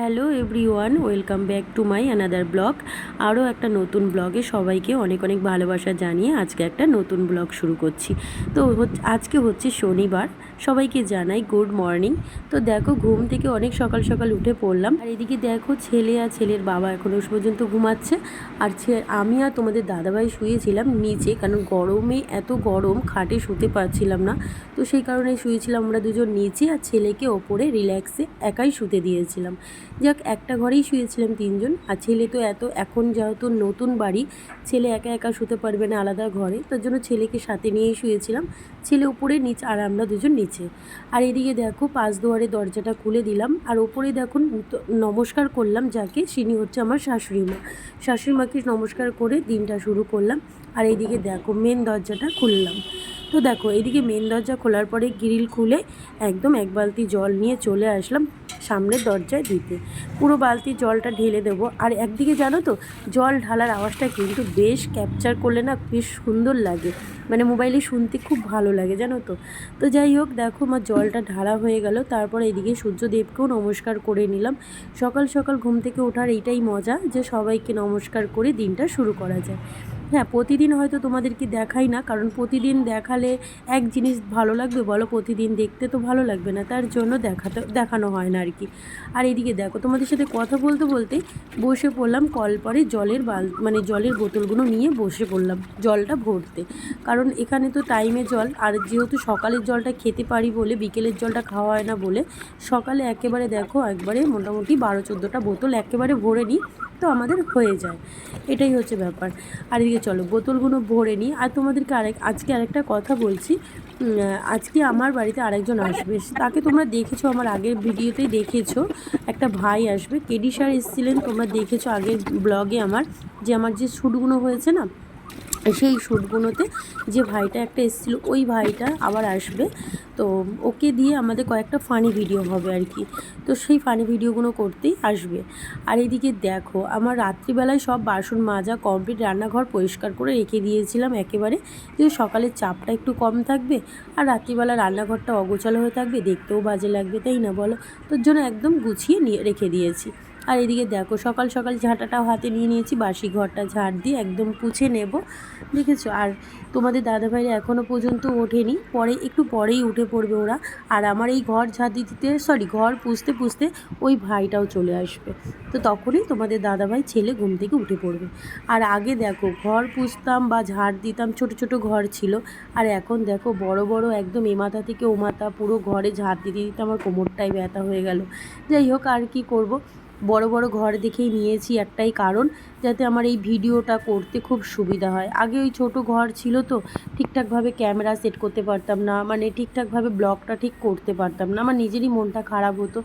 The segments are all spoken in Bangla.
Hello every one welcome back to my another blog. আরও একটা নতুন ব্লগে সবাইকে অনেক অনেক ভালোবাসা জানিয়ে আজকে একটা নতুন ব্লগ শুরু করছি। তো আজকে হচ্ছে শনিবার সবাইকে জানাই গুড মর্নিং। তো দেখো, ঘুম থেকে অনেক সকাল সকাল উঠে পড়লাম। আর এদিকে দেখো, ছেলে আর ছেলের বাবা এখনও পর্যন্ত ঘুমাচ্ছে। আর আমি আর তোমাদের দাদাভাই শুয়েছিলাম নিচে, কারণ গরমে এত গরম, খাটে শুতে পারছিলাম না। তো সেই কারণে শুয়েছিলাম আমরা দুজন নিচে, আর ছেলেকে ওপরে রিল্যাক্সে একাই শুতে দিয়েছিলাম। যাক, একটা ঘরেই শুয়েছিলাম তিনজন। আর ছেলে তো এত, এখন যেহেতু নতুন বাড়ি, ছেলে একা একা শুতে পারবে না আলাদা ঘরে। তার জন্য ছেলেকে সাথে নিয়েই শুয়েছিলাম। ছেলে উপরে, নিচে, আর আমরা দুজন নিচে। আর এদিকে দেখো, পাঁচ দুয়ারে দরজাটা খুলে দিলাম। আর ওপরে দেখুন নমস্কার করলাম যাকে, সিনি হচ্ছে আমার শাশুড়ি মা শাশুড়ি মাকে নমস্কার করে দিনটা শুরু করলাম। আর এইদিকে দেখো মেন দরজাটা খুললাম। তো দেখো এদিকে মেন দরজা খোলার পরে গ্রিল খুলে একদম এক বালতি জল নিয়ে চলে আসলাম সামনের দরজায় দিতে। পুরো বালতি জলটা ঢেলে দেবো। আর একদিকে জানো তো, জল ঢালার আওয়াজটা কিন্তু বেশ ক্যাপচার করলে না বেশ সুন্দর লাগে। মানে মোবাইলে শুনতে খুব ভালো লাগে, জানো তো। তো যাই হোক, দেখো আমার জলটা ঢালা হয়ে গেল। তারপর এদিকে সূর্যদেবকেও নমস্কার করে নিলাম। সকাল সকাল ঘুম থেকে ওঠার এইটাই মজা যে সবাইকে নমস্কার করে দিনটা শুরু করা যায়। হ্যাঁ প্রতিদিন হয়তো তোমাদেরকে দেখাই না, কারণ প্রতিদিন দেখালে এক জিনিস ভালো লাগবে বলো, প্রতিদিন দেখতে তো ভালো লাগবে না, তার জন্য দেখাতে, দেখানো হয় না আর কি আর এদিকে দেখো, তোমাদের সাথে কথা বলতে বলতে বসে পড়লাম কল পরে জলের বাল মানে জলের বোতলগুলো নিয়ে বসে পড়লাম জলটা ভরতে। কারণ এখানে তো টাইমে জল, আর যেহেতু সকালের জলটা খেতে পারি বলে, বিকেলের জলটা খাওয়া হয় না বলে, সকালে একেবারে দেখো একবারে মোটামুটি বারো চোদ্দোটা বোতল একেবারে ভরে নিই, তো আমাদের হয়ে যায়। এটাই হচ্ছে ব্যাপার। আর এদিকে চলো, বোতলগুলো ভরে নিই। আর তোমাদেরকে আরেক, আজকে আরেকটা কথা বলছি। আজকে আমার বাড়িতে আরেকজন আসবে। তাকে তোমরা দেখেছ, আমার আগের ভিডিওতেই দেখেছ। একটা ভাই আসবে। কেডি স্যার এসেছিলেন, তোমরা দেখেছ আগের ব্লগে আমার, যে আমার যে শ্যুটগুলো হয়েছে না? সেই শ্যুটগুলোতে যে ভাইটা একটা এসেছিল, ওই ভাইটা আবার আসবে। তো ওকে দিয়ে আমাদের কয়েকটা ফানি ভিডিও হবে আর কি। তো সেই ফানি ভিডিওগুলো করতেই আসবে। আর এদিকে দেখো, আমার রাত্রিবেলায় সব বাসন মাজা কমপ্লিট রান্নাঘর পরিষ্কার করে রেখে দিয়েছিলাম একেবারে। যে সকালের চাপটা একটু কম থাকবে আর রাত্রিবেলা রান্নাঘরটা অগোছালো হয়ে থাকবে, দেখতেও বাজে লাগবে, তাই না বলো? তোর জন্য একদম গুছিয়ে নিয়ে রেখে দিয়েছি। আর এদিকে দেখো, সকাল সকাল ঝাঁটাটাও হাতে নিয়ে নিয়েছি, বাসি ঘরটা ঝাড় দিয়ে একদম পুছে নেব, দেখেছ? আর তোমাদের দাদাভাইরা এখনও পর্যন্ত ওঠেনি, পরে, একটু পরেই উঠে পড়বে ওরা, আর আমার এই ঘর ঝাঁট দিতে সরি ঘর পুষতে পুষতে ওই ভাইটাও চলে আসবে। তো তখনই তোমাদের দাদাভাই ছেলে ঘুম থেকে উঠে পড়বে। আর আগে দেখো, ঘর পুষতাম বা ঝাড় দিতাম, ছোট ছোট ঘর ছিল, আর এখন দেখো, বড় বড় একদম এ মাথা থেকে ও মাথা, পুরো ঘরে ঝাড় দিতে দিতে আমার কোমরটাই ব্যথা হয়ে গেল। যাই হোক, আর কি করব? বড় বড় ঘর দেখেই নিয়েছি একটাই কারণ, যাতে আমার এই ভিডিওটা করতে খুব সুবিধা হয়। আগে ওই ছোট ঘর ছিল তো, ঠিকঠাকভাবে ক্যামেরা সেট করতে পারতাম না মানে ঠিকঠাকভাবে ব্লগটা ঠিক করতে পারতাম না, আমার নিজেরই মনটা খারাপ হতো।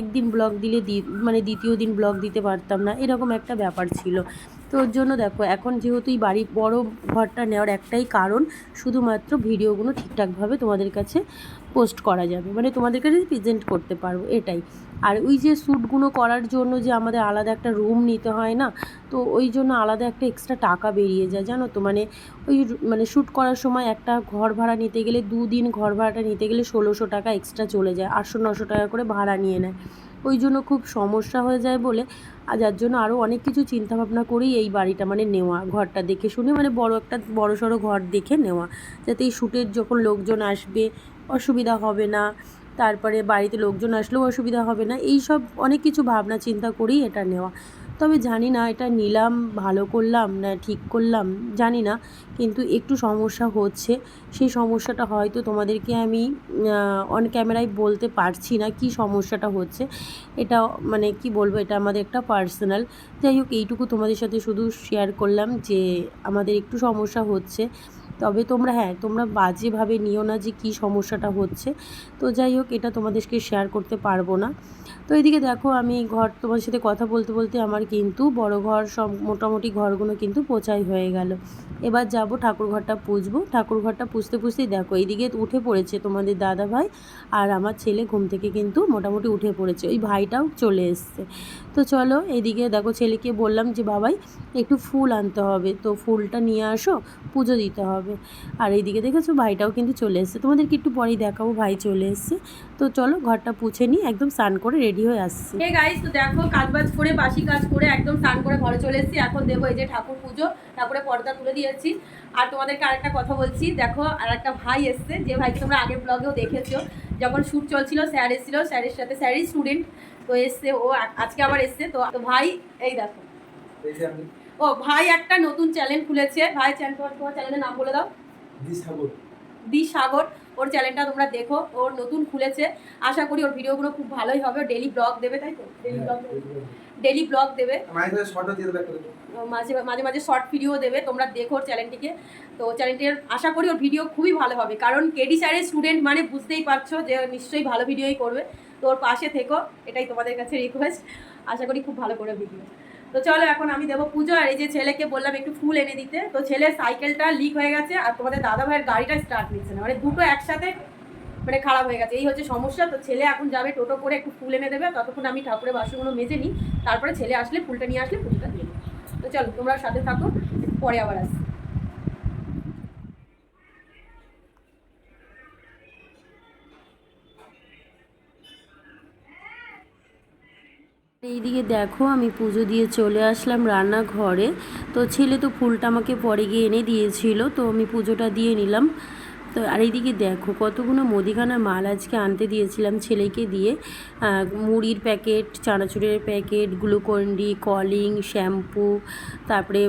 একদিন ব্লগ দিলে মানে দ্বিতীয় দিন ব্লগ দিতে পারতাম না, এরকম একটা ব্যাপার ছিল। তো ওর জন্য দেখো, এখন যেহেতু এই বাড়ি বড় ঘরটা নেওয়ার একটাই কারণ, শুধুমাত্র ভিডিওগুলো ঠিকঠাকভাবে তোমাদের কাছে পোস্ট করা যাবে। মানে তোমাদের কাছে প্রেজেন্ট করতে পারব, এটাই। আর ওই যে শ্যুটগুলো করার জন্য যে আমাদের আলাদা একটা রুম নিতে হয় না, তো ওই জন্য আলাদা একটা এক্সট্রা টাকা বেরিয়ে যায়, জানো তো? মানে ওই মানে শ্যুট করার সময় একটা ঘর ভাড়া নিতে গেলে দুদিন ঘর ভাড়াটা নিতে গেলে ষোলোশো টাকা এক্সট্রা চলে যায়, আটশো, নশো টাকা করে ভাড়া নিয়ে নেয়। ওই জন্য খুব সমস্যা হয়ে যায় বলে, আর যার জন্য আরও অনেক কিছু চিন্তাভাবনা করেই এই বাড়িটা মানে নেওয়া, ঘরটা দেখে শুনে মানে বড় একটা বড় সড়ো ঘর দেখে নেওয়া। যাতে এই শ্যুটের যখন লোকজন আসবে অসুবিধা হবে না। তারপরে বাড়িতে লোকজন আসলেও অসুবিধা হবে না। এই সব অনেক কিছু ভাবনা চিন্তা করেই এটা নেওয়া। তবে জানি না, এটা নিলাম, ভালো করলাম না ঠিক করলাম, জানি না। কিন্তু একটু সমস্যা হচ্ছে। সেই সমস্যাটা হয়তো তোমাদেরকে আমি অন ক্যামেরায় বলতে পারছি না কি সমস্যাটা হচ্ছে। এটা মানে কি বলব, এটা আমাদের একটা পার্সোনাল যাই হোক, এইটুকু তোমাদের সাথে শুধু শেয়ার করলাম যে আমাদের একটু সমস্যা হচ্ছে। তবে তোমরা হ্যাঁ তোমরা বাজেভাবে নিও না যে কী সমস্যাটা হচ্ছে। তো যাই হোক, এটা তোমাদেরকে শেয়ার করতে পারব না। তো এদিকে দেখো, আমি ঘর তোমার সাথে কথা বলতে বলতে আমার কিন্তু বড় ঘর সব মোটামুটি ঘরগুলো কিন্তু পোচাই হয়ে গেল। এবার যাব ঠাকুর ঘরটা পুজবো। ঠাকুর ঘরটা পুজতে পুজতেই দেখো এইদিকে উঠে পড়েছে তোমাদের দাদা ভাই আর আমার ছেলে ঘুম থেকে কিন্তু মোটামুটি উঠে পড়েছে। ওই ভাইটাও চলে এসছে। তো চলো, এদিকে দেখো, ছেলেকে বললাম যে, বাবাই, একটু ফুল আনতে হবে। তো ফুলটা নিয়ে আসো, পুজো দিতে হবে। হবে আর এইদিকে দেখেছ ভাইটাও কিন্তু চলে এসছে। তোমাদেরকে একটু পরেই দেখাবো ভাই চলে এসছে। তো চলো ঘরটা পুছে নিই একদম স্নান করে রেডি হয়ে আসছি। হে গাইস তো দেখো কাজ বাজ করে বাসি কাজ করে একদম স্নান করে ঘরে চলে এসেছি। এখন দেবো এই যে ঠাকুর পুজো ঠাকুরের পর্দা তুলে দিয়েছি আর তোমাদেরকে আরেকটা কথা বলছি দেখো আর একটা ভাই এসছে যে ভাইকে তোমরা আগের ব্লগেও দেখেছ। যখন শ্যুট চলছিল স্যার এসেছিল স্যারের সাথে স্যারই স্টুডেন্ট তো এসছে ও আজকে আবার এসছে। তো ভাই এই দেখো। ও ভাই একটা নতুন চ্যানেল খুলেছে। ভাই চ্যানেল তোমার চ্যানেলের নাম বলে দাও। দি সাগর। ওর চ্যানেলটা তোমরা দেখো। ওর নতুন খুলেছে। আশা করি ওর ভিডিওগুলো খুব ভালোই হবে। ডেলি ব্লগ দেবে তাই তো? ডেলি ব্লগ ডেলি ব্লগ দেবে। মাঝে মাঝে শর্টও দিয়ে দেবে মাঝে মাঝে মাঝে শর্ট ভিডিও দেবে। তোমরা দেখো ওর চ্যানেলটিকে তো চ্যানেলটির আশা করি ওর ভিডিও খুবই ভালো হবে। কারণ কেডি স্যারের স্টুডেন্ট মানে বুঝতেই পারছ যে নিশ্চয়ই ভালো ভিডিওই করবে। তো ওর পাশে থেকো। এটাই তোমাদের কাছে রিকোয়েস্ট আশা করি খুব ভালো করে ভিডিও তো চলো এখন আমি দেবো পুজো, আর এই যে ছেলেকে বললাম একটু ফুল এনে দিতে। তো ছেলের সাইকেলটা লিক হয়ে গেছে, আর তোমাদের দাদা ভাইয়ের গাড়িটা স্টার্ট নিচ্ছে না। মানে দুটো একসাথে মানে খারাপ হয়ে গেছে। এই হচ্ছে সমস্যা, তো ছেলে এখন যাবে টোটো করে একটু ফুল এনে দেবে। ততক্ষণ আমি ঠাকুরের বাসনগুলো মেজে নিই। তারপরে ছেলে আসলে ফুলটা নিয়ে আসলে ফুলটা দিয়ে তো চলো তোমরা সাথে থাকো, পরে আবার আসি এইদিকে দেখো, আমি পুজো দিয়ে চলে আসলাম রান্নাঘরে। তো ছেলে তো ফুলটা আমাকে পরে গিয়ে এনে দিয়েছিল, তো আমি পুজোটা দিয়ে নিলাম। তো আর এইদিকে দেখো, কতগুলো মুদিখানার মাল আজকে আনতে দিয়েছিলাম ছেলেকে দিয়ে। মুড়ির packet, চানাচুরের packet Glucon D Colin, shampoo, তারপরে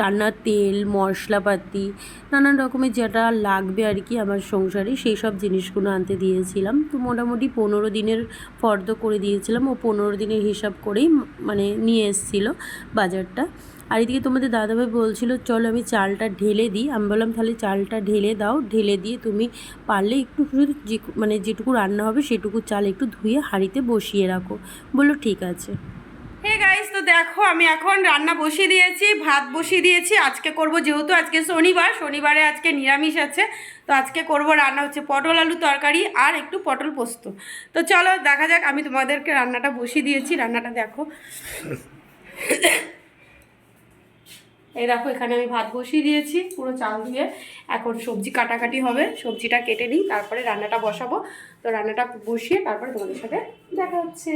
রান্নার তেল, মশলাপাতি, নানান রকমের যেটা লাগবে আর কি আমার সংসারে, সেই সব জিনিসগুলো আনতে দিয়েছিলাম। তো মোটামুটি পনেরো দিনের ফর্দ করে দিয়েছিলাম, ও পনেরো দিনের হিসাব করেই মানে নিয়ে এসেছিল বাজারটা। আর এদিকে তোমাদের দাদাভাই বলছিল, চলো আমি চালটা ঢেলে দিই। আমি বললাম, তাহলে চালটা ঢেলে দাও। ঢেলে দিয়ে তুমি পারলে একটু শুধু যে মানে যেটুকু রান্না হবে সেটুকু চাল একটু ধুয়ে হাঁড়িতে বসিয়ে রাখো। বলল, ঠিক আছে। হে গাইস তো দেখো, আমি এখন রান্না বসিয়ে দিয়েছি, ভাত বসিয়ে দিয়েছি। আজকে করব যেহেতু আজকে শনিবার, শনিবারে আজকে নিরামিষ আছে। তো আজকে করব রান্না হচ্ছে পটল আলু তরকারি আর একটু পটল পোস্ত। তো চলো, দেখা যাক, আমি তোমাদেরকে রান্নাটা বসিয়ে দিয়েছি। রান্নাটা দেখো। এই দেখো, এখানে আমি ভাত বসিয়ে দিয়েছি, পুরো চাল দিয়ে। এখন সবজি কাটাকাটি হবে, সবজিটা কেটে নিই, তারপরে রান্নাটা বসাবো। তো রান্নাটা বসিয়ে তারপরে তোমাদের সাথে দেখা হচ্ছে।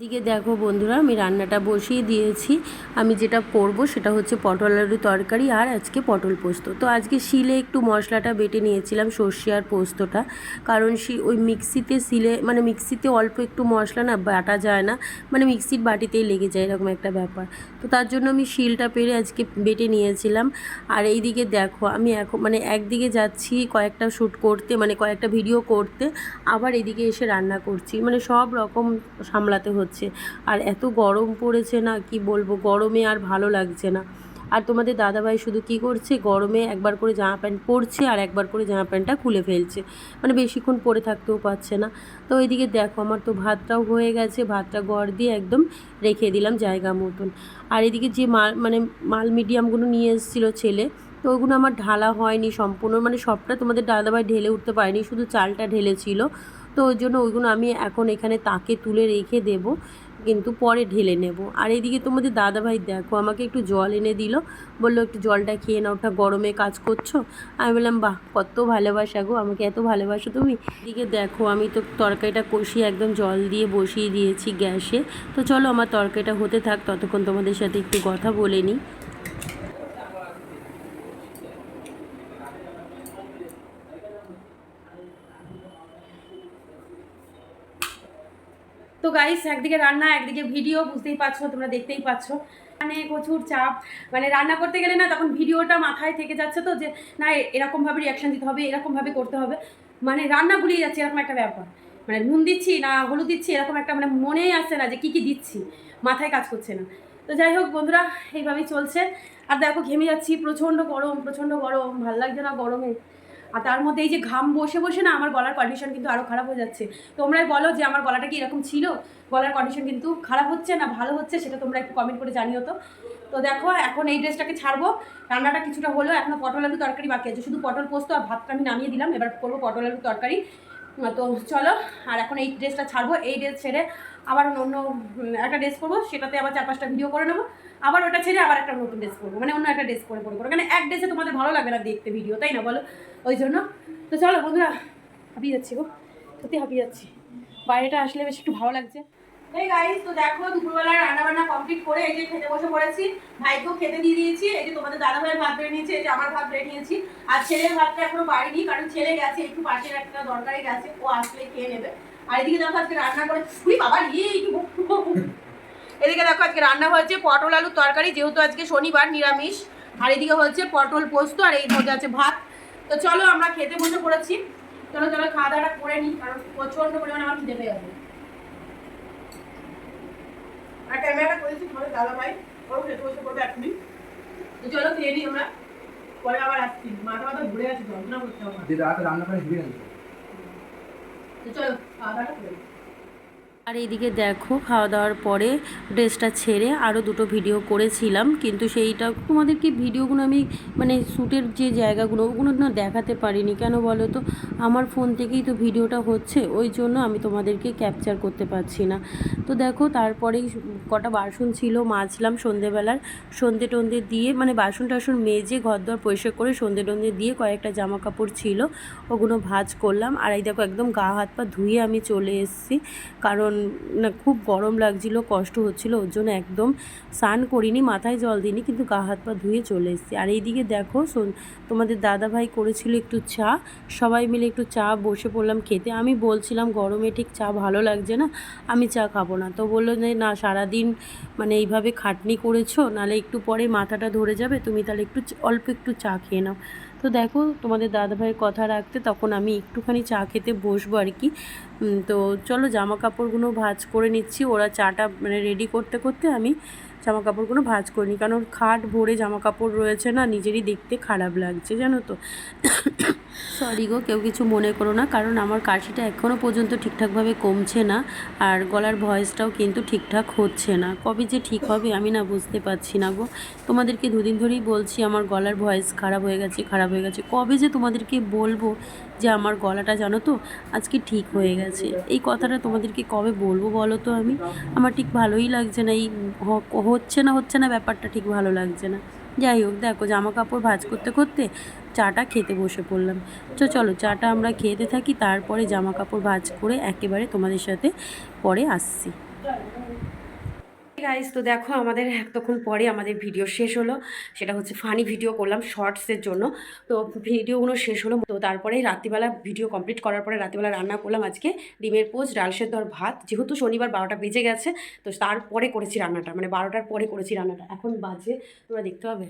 এদিকে দেখো বন্ধুরা, আমি রান্নাটা বসিয়ে দিয়েছি। আমি যেটা করব সেটা হচ্ছে পটল আলু তরকারি আর আজকে পটল পোস্ত। তো আজকে শিলে একটু মশলাটা বেটে নিয়েছিলাম সর্ষে আর পোস্তটা। কারণ শি, ওই মিক্সিতে শিলে মানে মিক্সিতে অল্প একটু মশলা না বাটা যায় না মানে মিক্সির বাটিতেই লেগে যায় এরকম একটা ব্যাপার। তো তার জন্য আমি শিলটা পেরে আজকে বেটে নিয়েছিলাম। আর এইদিকে দেখো, আমি এখন মানে একদিকে যাচ্ছি কয়েকটা শ্যুট করতে মানে কয়েকটা ভিডিও করতে, আবার এদিকে এসে রান্না করছি। মানে সব রকম সামলাতে হচ্ছে। আর এত গরম পড়েছে না, কি বলব, গরমে আর ভালো লাগছে না। আর তোমাদের দাদাভাই শুধু কি করছে, গরমে একবার করে জামা প্যান্ট পরছে আর একবার করে জামা প্যান্টটা খুলে ফেলছে। মানে বেশিক্ষণ পরে থাকতেও পারছে না। তো ওইদিকে দেখো, আমার তো ভাতটাও হয়ে গেছে, ভাতটা গড় দিয়ে একদম রেখে দিলাম জায়গা মতন। আর এদিকে যে মাল মানে মাল মিডিয়ামগুলো নিয়ে এসেছিল ছেলে, তো ওগুলো আমার ঢালা হয়নি সম্পূর্ণ। মানে সবটা তোমাদের দাদাভাই ঢেলে উঠতে পারেনি, শুধু চালটা ঢেলেছিল। তো ওই জন্য ওইগুলো আমি এখন এখানে তাকে তুলে রেখে দেব, কিন্তু পরে ঢেলে নেব। আর এদিকে তোমাদের দাদাভাই দেখো, আমাকে একটু জল এনে দিল। বলল, একটু জলটা খেয়ে নাও, ওটা গরমে কাজ করছ? আমি বললাম, বাহ, কত ভালোবাসা গো, আমাকে এত ভালোবাসো তুমি। এদিকে দেখো, আমি তো তরকারিটা কষিয়ে একদম জল দিয়ে বসিয়ে দিয়েছি গ্যাসে। তো চলো, আমার তরকারিটা হতে থাক, ততক্ষণ তোমাদের সাথে একটু কথা বলে নিই। তো গাইস একদিকে রান্না, একদিকে ভিডিও বুঝতেই পারছ, তোমরা দেখতেই পাচ্ছ মানে প্রচুর চাপ। মানে রান্না করতে গেলে না, তখন ভিডিওটা মাথায় থেকে যাচ্ছে তো যে, না এরকমভাবে রিয়াকশন দিতে হবে, এরকমভাবে করতে হবে। মানে রান্না গুলিয়ে যাচ্ছে, এরকম একটা ব্যাপার। মানে নুন দিচ্ছি না হলুদ দিচ্ছি, এরকম একটা মানে মনেই আসছে না যে কী কী দিচ্ছি, মাথায় কাজ করছে না। তো যাই হোক বন্ধুরা, এইভাবেই চলছে। আর দেখো ঘেমে যাচ্ছি, প্রচণ্ড গরম প্রচণ্ড গরম, ভালো লাগছে না গরমে। আর তার মধ্যে এই যে ঘাম বসে বসে না আমার গলার কন্ডিশন কিন্তু আরও খারাপ হয়ে যাচ্ছে। তোমরাই বলো যে আমার গলাটা কি এরকম ছিল? গলার কন্ডিশন কিন্তু খারাপ হচ্ছে না ভালো হচ্ছে সেটা তোমরা একটু কমেন্ট করে জানিও তো। তো দেখো, এখন এই ড্রেসটাকে ছাড়বো। রান্নাটা কিছুটা হলো এখনও পটল আলু তরকারি বাকি আছে। শুধু পটল পোস্ত আর ভাতটা আমি নামিয়ে দিলাম। এবার করব পটল আলু তরকারি। তো চলো, আর এখন এই ড্রেসটা ছাড়বো, এই ড্রেস ছেড়ে আবার অন্য একটা ড্রেস করব সেটাতে আবার চার পাঁচটা ভিডিও করে নেব। আবার ওটা ছেড়ে আবার একটা নতুন ড্রেস করব মানে অন্য একটা ড্রেস করে পরে করব মানে এক ড্রেসে তোমাদের ভালো লাগবে না দেখতে ভিডিও তাই না বলো? ওই জন্য। তো চলো বন্ধুরা, হাঁপিয়ে যাচ্ছি গো, সত্যি হাঁপিয়ে যাচ্ছি। বাইরেটা আসলে বেশ একটু ভালো লাগছে। এই গাইস তো দেখো, দুপুরবেলা রান্না বান্না কমপ্লিট করে এই যে খেতে বসে পড়েছি। ভাইকেও খেতে দিয়ে দিয়েছি। এই যে তোমাদের দাদা ভাইয়ের ভাত বেড়ে নিয়েছি, এই যে আমার ভাত বেড়ে নিয়েছি। আর ছেলের ভাতটা এখনও বাড়িনি, কারণ ছেলে গেছে, একটু পাশের একটা দরকারি গেছে, ও আসলে খেয়ে নেবে। আর এদিকে দেখো আজকে রান্না করে উই বাবা এদিকে দেখো আজকে রান্না হয়েছে পটল আলুর তরকারি, যেহেতু আজকে শনিবার, নিরামিষ। আর এদিকে হচ্ছে পটল পোস্ত, আর এই মধ্যে আছে ভাত। তো চলো আমরা খেতে বসে পড়েছি। চলো চলো, খাওয়া দাওয়াটা করে নিই, কারণ প্রচণ্ড পরিমাণে আমার খিদে পেয়ে যাবে আর ক্যামেরাটা করেছি তোমাদের দাদা ভাই ওরও খেতে বসে পড়বে এখনই তো চলো খেয়ে নিই আমরা। পরে আবার আসছি। মাথা মাথা ঘুরে গেছে যন্ত্রণা করতে হবে রান্না করে ঘুরে তো চলো খাওয়া দাওয়াটা করে। আর এইদিকে দেখো খাওয়া দাওয়ার পরে ড্রেসটা ছেড়ে আরও দুটো ভিডিও করেছিলাম। কিন্তু সেইটা তোমাদেরকে ভিডিওগুলো আমি মানে শ্যুটের যে জায়গাগুলো, ওগুলো না দেখাতে পারিনি। কেন বলো তো? আমার ফোন থেকেই তো ভিডিওটা হচ্ছে। ওই জন্য আমি তোমাদেরকে ক্যাপচার করতে পারছি না। তো দেখো, তারপরেই কটা বাসন ছিল, মাজলাম সন্ধেবেলার। সন্ধে টন্ধে দিয়ে মানে বাসন টাসন মেজে ঘর দর পরিষ্কার করে সন্ধে টন্ধে দিয়ে কয়েকটা জামা কাপড় ছিল, ওগুলো ভাজ করলাম। আর এই দেখো, একদম গা হাত পা ধুয়ে আমি চলে এসেছি। কারণ না, খুব গরম লাগছিল, কষ্ট হচ্ছিল, ওর জন্য একদম স্নান করিনি, মাথায় জল দিইনি, কিন্তু গা হাত পা ধুয়ে চলে এসেছি। আর এইদিকে দেখো তোমাদের দাদা ভাই করেছিল একটু চা, সবাই মিলে একটু চা বসে পড়লাম খেতে। আমি বলছিলাম, গরমে ঠিক চা ভালো লাগছে না, আমি চা খাব না। তো বলল যে, না, সারাদিন মানে এইভাবে খাটনি করেছ, নালে একটু পরে মাথাটা ধরে যাবে, তুমি তাহলে একটু অল্প একটু চা খেয়ে নাও। তো দেখো, তোমাদের দাদাভাইয়ের কথা রাখতে তখন আমি একটুখানি চা খেতে বসবো আর কি তো চলো জামা কাপড়গুলো ভাজ করে নিচ্ছি। ওরা চাটা মানে রেডি করতে করতে আমি জামা কাপড়গুলো ভাজ করে নিই। কারণ খাট ভরে জামা কাপড় রয়েছে না, নিজেরই দেখতে খারাপ লাগছে, জানো তো। সরি গো, কেউ কিছু মনে করো না, কারণ আমার কাশিটা এখনও পর্যন্ত ঠিকঠাকভাবে কমছে না, আর গলার ভয়েসটাও কিন্তু ঠিকঠাক হচ্ছে না। কবে যে ঠিক হবে আমি না বুঝতে পারছি না গো। তোমাদেরকে দুদিন ধরেই বলছি, আমার গলার ভয়েস খারাপ হয়ে গেছে, খারাপ হয়ে গেছে। কবে যে তোমাদেরকে বলব যে আমার গলাটা জানো তো, আজকে ঠিক হয়ে গেছে। এই কথাটা তোমাদেরকে কবে বলব বলো তো আমি? আমার ঠিক ভালোই লাগছে না, এই হচ্ছে না হচ্ছে না, ব্যাপারটা ঠিক ভালো লাগছে না। যাই হোক, দেখো জামা কাপড় ভাজ করতে করতে চাটা খেতে বসে পড়লাম। তো চলো, চাটা আমরা খেতে থাকি, তারপরে জামা কাপড় ভাজ করে একেবারে তোমাদের সাথে পরে আসছি। গাইস তো দেখো, আমাদের এতক্ষণ পরে আমাদের ভিডিও শেষ হলো। সেটা হচ্ছে ফানি ভিডিও করলাম শর্টসের জন্য। তো ভিডিওগুলো শেষ হলো, তো তারপরে রাত্রিবেলা ভিডিও কমপ্লিট করার পরে রাত্রিবেলা রান্না করলাম আজকে ডিমের পোচ ডাল সেদ্ধ ভাত। যেহেতু শনিবার বারোটা বেজে গেছে, তো তারপরে করেছি রান্নাটা মানে বারোটার পরে করেছি রান্নাটা। এখন বাজে, তোমরা দেখতে পাবে।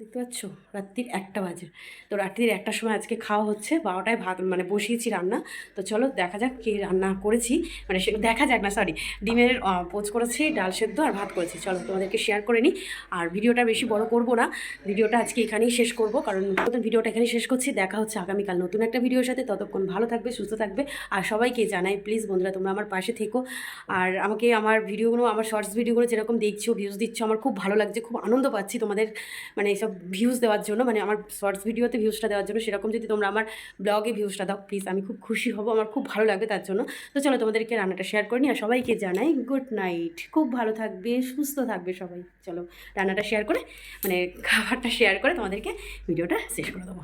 দেখতে পাচ্ছ? রাত্রির একটা বাজে। তো রাত্রির একটার সময় আজকে খাওয়া হচ্ছে, বারোটায় ভাত মানে বসিয়েছি রান্না। তো চলো দেখা যাক কে রান্না করেছি। মানে সে দেখা যাক না সরি ডিমের পোচ করেছি, ডাল সেদ্ধ আর ভাত করেছি। চলো তোমাদেরকে শেয়ার করে নিই। আর ভিডিওটা বেশি বড় করব না। ভিডিওটা আজকে এখানেই শেষ করব, কারণ নতুন ভিডিওটা এখানেই শেষ করছি। দেখা হচ্ছে আগামীকাল নতুন একটা ভিডিওর সাথে। ততক্ষণ ভালো থাকবে, সুস্থ থাকবে। আর সবাইকে জানাই প্লিজ বন্ধুরা, তোমরা আমার পাশে থেকো। আর আমাকে আমার ভিডিওগুলো, আমার শর্টস ভিডিওগুলো যেরকম দেখছ ভিউজ দিচ্ছ, আমার খুব ভালো লাগছে, খুব আনন্দ পাচ্ছি তোমাদের মানে এইসব ভিউজ দেওয়ার জন্য মানে আমার শর্টস ভিডিওতে ভিউজটা দেওয়ার জন্য, সেরকম যদি তোমরা আমার ব্লগে ভিউজটা দাও প্লিজ আমি খুব খুশি হব, আমার খুব ভালো লাগবে তার জন্য। তো চলো তোমাদেরকে রান্নাটা শেয়ার করে আর সবাইকে জানাই গুড নাইট খুব ভালো থাকবে, সুস্থ থাকবে সবাই। চলো রান্নাটা শেয়ার করে মানে খাবারটা শেয়ার করে তোমাদেরকে ভিডিওটা শেষ করে দেবো।